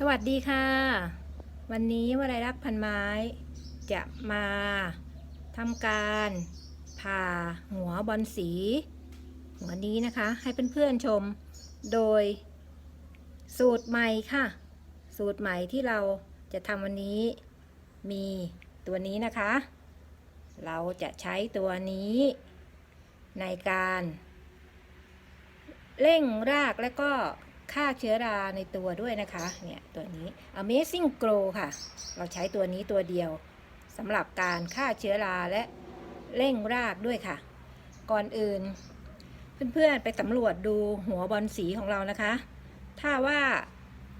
สวัสดีค่ะ วันนี้วลัยรักพันไม้ จะมาทำการผ่าหัวบอลสี หัวนี้นะคะ ให้เพื่อนๆชม โดยสูตรใหม่ค่ะ สูตรใหม่ที่เราจะทำวันนี้มีตัวนี้นะคะ เราจะใช้ตัวนี้ ในการ เร่งรากและก็ ฆ่าเชื้อราในตัวด้วยนะคะ เนี่ยตัวนี้ Amazing Grow ค่ะ เราใช้ตัวนี้ตัวเดียวสำหรับการฆ่าเชื้อราและเร่งรากด้วยค่ะ ก่อนอื่น เพื่อนๆไปสำรวจดูหัวบอลสีของเรานะคะ ถ้าว่า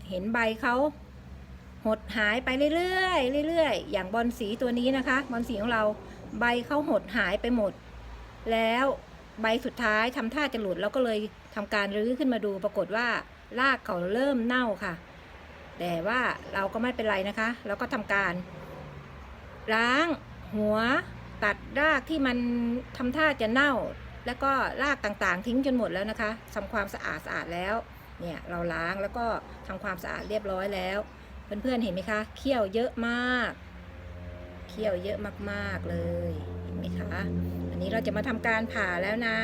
เห็นใบเขาหดหายไปเรื่อยๆเรื่อยๆ อย่างบอลสีตัวนี้นะคะ บอลสีของเราใบเขาหดหายไปหมด แล้วใบสุดท้ายทำท่าจะหลุดเราก็เลยทำการรื้อขึ้นมาดูปรากฏว่า รากเขาเริ่มเน่าค่ะ แต่ว่าเราก็ไม่เป็นไรนะคะเราก็ทำการ ล้างหัวตัดรากที่มันทำท่าจะเน่า แล้วก็รากต่างๆ ทิ้งจนหมดแล้วนะคะทำความสะอาดสะอาดแล้วเนี่ยเราล้างแล้วก็ทำความสะอาดเรียบร้อยแล้วเพื่อนๆเห็นไหมคะเขี้ยวเยอะมาก เขี้ยวเยอะมากๆเลยเห็นไหมคะอันนี้เราจะมาทำการผ่าแล้วนะ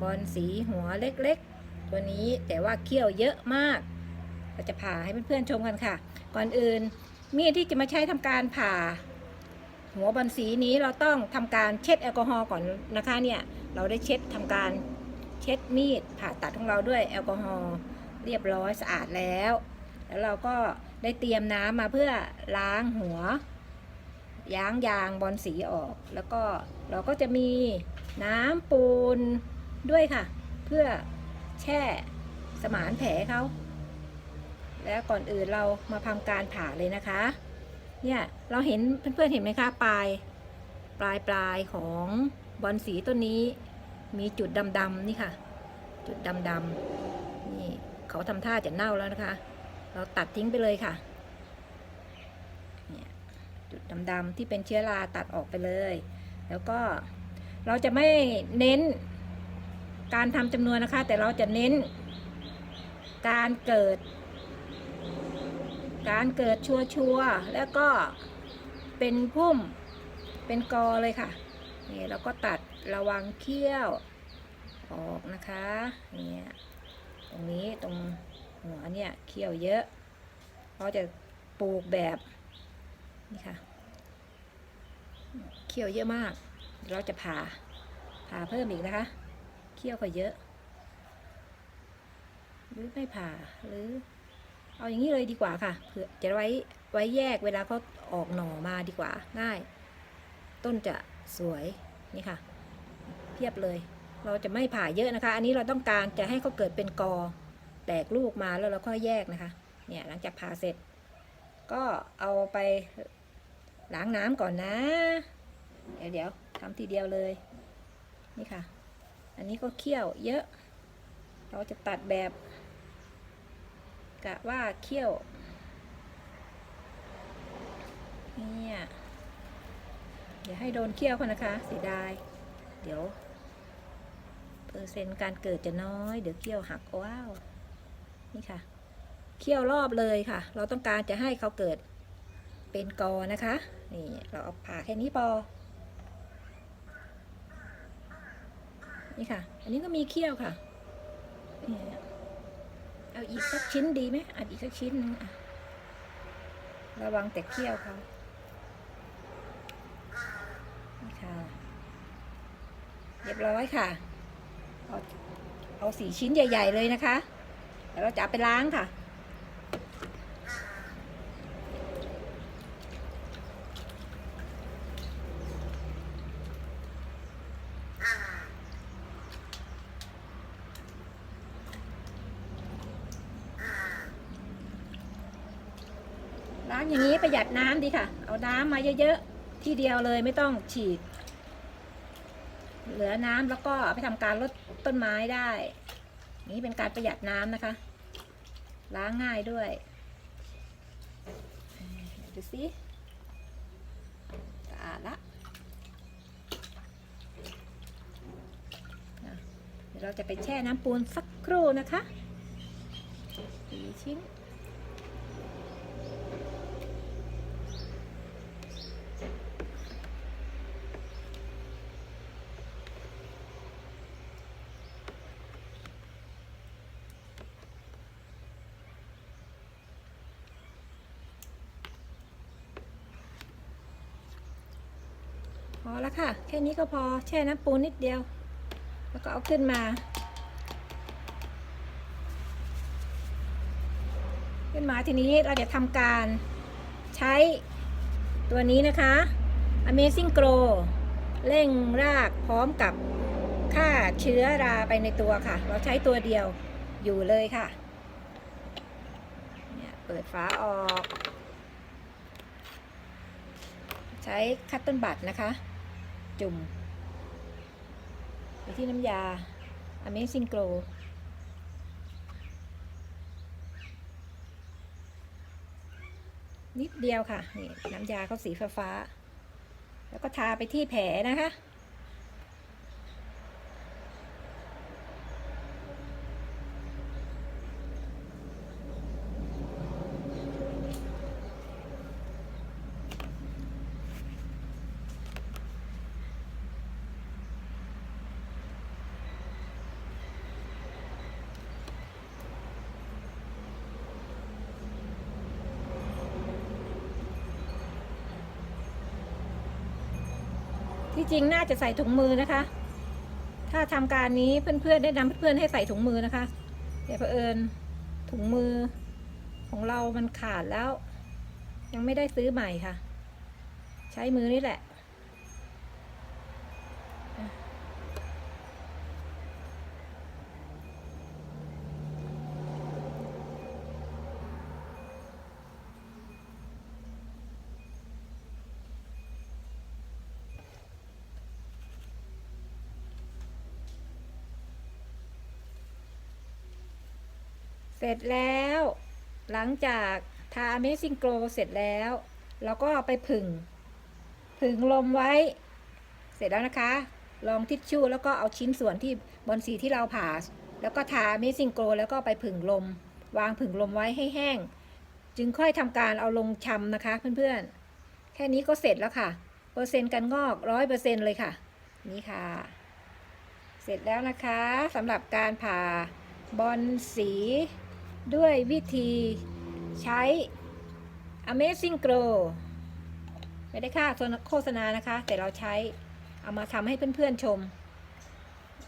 บอลสีหัวเล็กๆ ตัวนี้แต่ว่าเขี้ยวเยอะมาก เราจะผ่าให้เพื่อนๆชมกันค่ะ ก่อนอื่นมีดที่จะมาใช้ทำการผ่า หัวบอลสีนี้เราต้องทำการเช็ดแอลกอฮอล์ก่อนนะคะเนี่ยเราได้เช็ดทำการเช็ดมีดผ่าตัดของเราด้วยแอลกอฮอล์เรียบร้อยสะอาดแล้ว แล้วเราก็ได้เตรียมน้ำมาเพื่อล้างหัวย้างยางบอลสีออก แล้วก็เราก็จะมีน้ำปูนด้วยค่ะ เพื่อ แช่สมานแผลเขาแล้วก่อนอื่นเรามาทำการผ่าเลยนะคะ เนี่ยเราเห็นเพื่อนๆเห็นไหมคะปลายปลายปลายของบอลสีต้นนี้ มีจุดดำๆนี่ค่ะ จุดดำๆนี่เขาทำท่าจะเน่าแล้วนะคะ เราตัดทิ้งไปเลยค่ะจุดดำๆที่เป็นเชื้อราตัดออกไปเลย แล้วก็เราจะไม่เน้น การทำจำนวนนะคะ แต่เราจะเน้น การเกิด การเกิดชัวชัวร์ๆแล้วก็เป็นพุ่มเป็นกอเลยค่ะนี่เราก็ตัดระวังเขี้ยว ออกนะคะเนี่ยตรงนี้ตรงหัวเนี่ยเขี้ยวเยอะเราจะปลูกแบบนี่ค่ะเคี่ยวเยอะมาก เราจะผ่าผ่าเพิ่มอีกนะคะ เคี่ยวก็เยอะ หรือไม่ผ่าหรือ เอาอย่างนี้เลยดีกว่าค่ะเผื่อจะไว้ไว้แยกเวลาเขาออกหน่อมาดีกว่า ง่าย ต้นจะสวยนี่ค่ะ เพียบเลย เราจะไม่ผ่าเยอะนะคะ อันนี้เราต้องการจะให้เขาเกิดเป็นกอ แตกลูกมาแล้วเราค่อยแยกนะคะ เนี่ยหลังจากผ่าเสร็จ ก็เอาไปล้างน้ำก่อนนะ เดี๋ยวเดี๋ยวทำทีเดียวเลย นี่ค่ะ อันนี้ก็เคี่ยวเยอะ เราจะตัดแบบกะว่าเคี่ยวเนี่ยเดี๋ยวให้โดนเคี่ยวก่อนนะคะเสียดาย เดี๋ยว เปอร์เซ็นต์การเกิดจะน้อย เดี๋ยวเคี่ยวหักว้าวนี่ค่ะ เคี่ยวรอบเลยค่ะ เราต้องการจะให้เขาเกิดเป็นกอนะคะ นี่ เราเอาผ่าแค่นี้พอ นี่ค่ะ อันนี้ก็มีเขี้ยวค่ะเอาอีกสักชิ้นดีไหมอัดอีกสักชิ้นนึงอะระวังแต่เขี้ยวเขานี่ค่ะเรียบร้อยค่ะ เอาเอาสี่ชิ้นใหญ่ ๆ เลยนะคะ แล้วเราจะเอาไปล้างค่ะ อย่างนี้ประหยัดน้ำดีค่ะ เอาน้ำมาเยอะๆ ที่เดียวเลยไม่ต้องฉีด เหลือน้ำแล้วก็เอาไปทำการลดต้นไม้ได้ นี่เป็นการประหยัดน้ำนะคะ ล้างง่ายด้วยเอ่อดูสิสะอาดละเดี๋ยวเราจะไปแช่น้ำปูนสักครู่นะคะสี่ชิ้น พอแล้วค่ะ แค่นี้ก็พอแช่น้ำปูนนิดเดียว แล้วก็เอาขึ้นมา ขึ้นมาทีนี้เราจะทำการใช้ตัวนี้นะคะ Amazing Grow เร่งรากพร้อมกับฆ่าเชื้อราไปในตัวค่ะ เราใช้ตัวเดียวอยู่เลยค่ะ เนี่ยเปิดฝาออก ใช้คัตเติ้ลบัตนะคะ จุ่มไปที่น้ำยา Amazing Grow นิดเดียวค่ะ นี่น้ำยาเขาสีฟ้า แล้วก็ทาไปที่แผลนะคะ ที่จริงน่าจะใส่ถุงมือนะคะ ถ้าทำการนี้เพื่อนๆได้นำเพื่อนๆให้ใส่ถุงมือนะคะ แต่เผอิญถุงมือของเรามันขาดแล้ว ยังไม่ได้ซื้อใหม่ค่ะ ใช้มือนี่แหละ เสร็จแล้ว หลังจากทา Amazing Glow เสร็จแล้วเราก็ไปผึ่งผึ่งลมไว้ เสร็จแล้วนะคะ ลองทิชชู่แล้วก็เอาชิ้นส่วนที่บอนสีที่เราผ่า แล้วก็ทา Amazing Glow แล้วก็ไปผึ่งลม วางผึ่งลมไว้ให้แห้ง จึงค่อยทำการเอาลงชำนะคะเพื่อนๆ แค่นี้ก็เสร็จแล้วค่ะ เปอร์เซ็นต์การงอกร้อยเปอร์เซ็นต์เลยค่ะ นี่ค่ะ เสร็จแล้วนะคะสำหรับการผ่าบอลสี ด้วยวิธีใช้ Amazing Grow ไม่ได้ค่าโฆษณานะคะ แต่เราใช้เอามาทำให้เพื่อนๆชม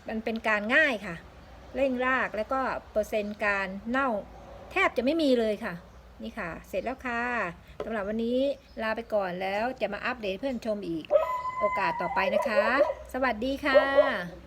มันเป็นการง่ายค่ะ เร่งรากแล้วก็เปอร์เซ็นต์การเน่าแทบจะไม่มีเลยค่ะ นี่ค่ะ เสร็จแล้วค่ะสำหรับวันนี้ลาไปก่อนแล้วจะมาอัปเดตเพื่อนชมอีกโอกาสต่อไปนะคะ สวัสดีค่ะ